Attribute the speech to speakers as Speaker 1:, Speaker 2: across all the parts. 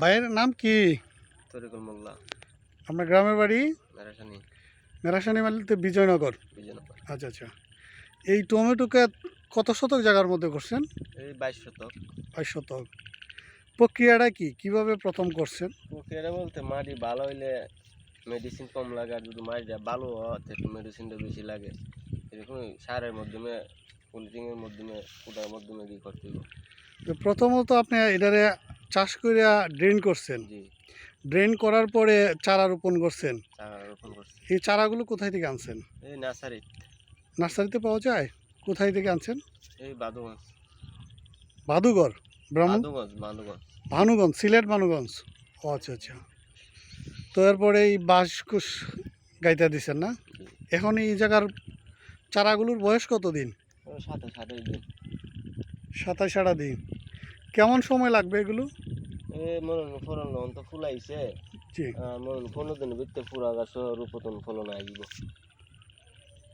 Speaker 1: ভাইয়ের নাম কি?
Speaker 2: তরিকুল মোল্লা।
Speaker 1: আপনার গ্রামের বাড়ি?
Speaker 2: নারাসানি
Speaker 1: মেরাসানি মালিতে বিজয়নগর।
Speaker 2: বিজয়নগর।
Speaker 1: আচ্ছা আচ্ছা। এই টমেটোকে কত শতক জায়গার মধ্যে করছেন?
Speaker 2: এই বাইশ শতক।
Speaker 1: বাইশ শতক। প্রক্রিয়াটা কি? কীভাবে প্রথম করছেন?
Speaker 2: প্রক্রিয়াটা বলতে মাটি ভালো হইলে মেডিসিন কম লাগে আর যদি মাটিটা ভালো হয় একটু মেডিসিনটা বেশি লাগে। এরকম সারের মাধ্যমে পলিথিনের মাধ্যমে কুটার মাধ্যমে কি করতে হবে?
Speaker 1: তো প্রথমত আপনি এটারে চাষ করে ড্রেন করছেন। ড্রেন করার পরে চারা রোপণ করছেন। এই চারাগুলো কোথায় থেকে আনছেন?
Speaker 2: নার্সারি
Speaker 1: নার্সারিতে। পাওয়া যায়? কোথায় থেকে আনছেন?
Speaker 2: এই বাদুগঞ্জ।
Speaker 1: বাদুগর ব্রাহ্মণ?
Speaker 2: বাদুগঞ্জ বাদুগঞ্জ।
Speaker 1: ভানুগঞ্জ সিলেট ভানুগঞ্জ। ও আচ্ছা আচ্ছা। তো এরপরে এই বাঁশ কুশ গাইতে দিছেন না? এখন এই জায়গার চারাগুলোর বয়স কত দিন। সাতাশ আটা দিন। কেমন সময় লাগবে এগুলো?
Speaker 2: এ মনে ফলন লন তো ফুলাইছে।
Speaker 1: জি।
Speaker 2: আহ, পনেরো দিনের ভিতরে পুরা গাছ রূপতন ফলন আসব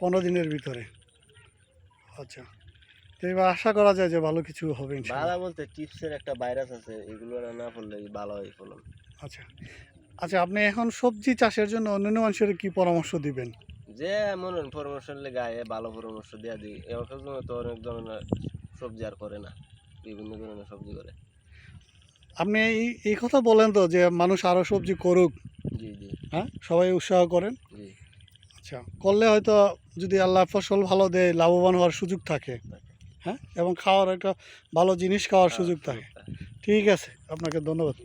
Speaker 1: পনেরো দিনের ভিতরে। আচ্ছা। তো এবার আশা করা যায় যে ভালো কিছু হবে।
Speaker 2: বালা বলতে টিপসের একটা ভাইরাস আছে এগুলো না পড়লে ভালো হয় ফলন।
Speaker 1: আচ্ছা। আচ্ছা আপনি এখন সবজি চাষের জন্য অন্যান্য মানুষের কি পরামর্শ দিবেন?
Speaker 2: যে মনে পরামর্শ গায়ে ভালো পরামর্শ দেওয়া দিই। এবার তো অনেক ধরনের সবজি আর করে না। বিভিন্ন ধরনের সবজি করে।
Speaker 1: আপনি এই এই কথা বলেন তো যে মানুষ আরও সবজি করুক। হ্যাঁ? সবাই উৎসাহ করেন। আচ্ছা করলে হয়তো যদি আল্লাহ ফসল ভালো দেয় লাভবান হওয়ার সুযোগ থাকে। হ্যাঁ? এবং খাওয়ার একটা ভালো জিনিস খাওয়ার সুযোগ থাকে। ঠিক আছে আপনাকে ধন্যবাদ।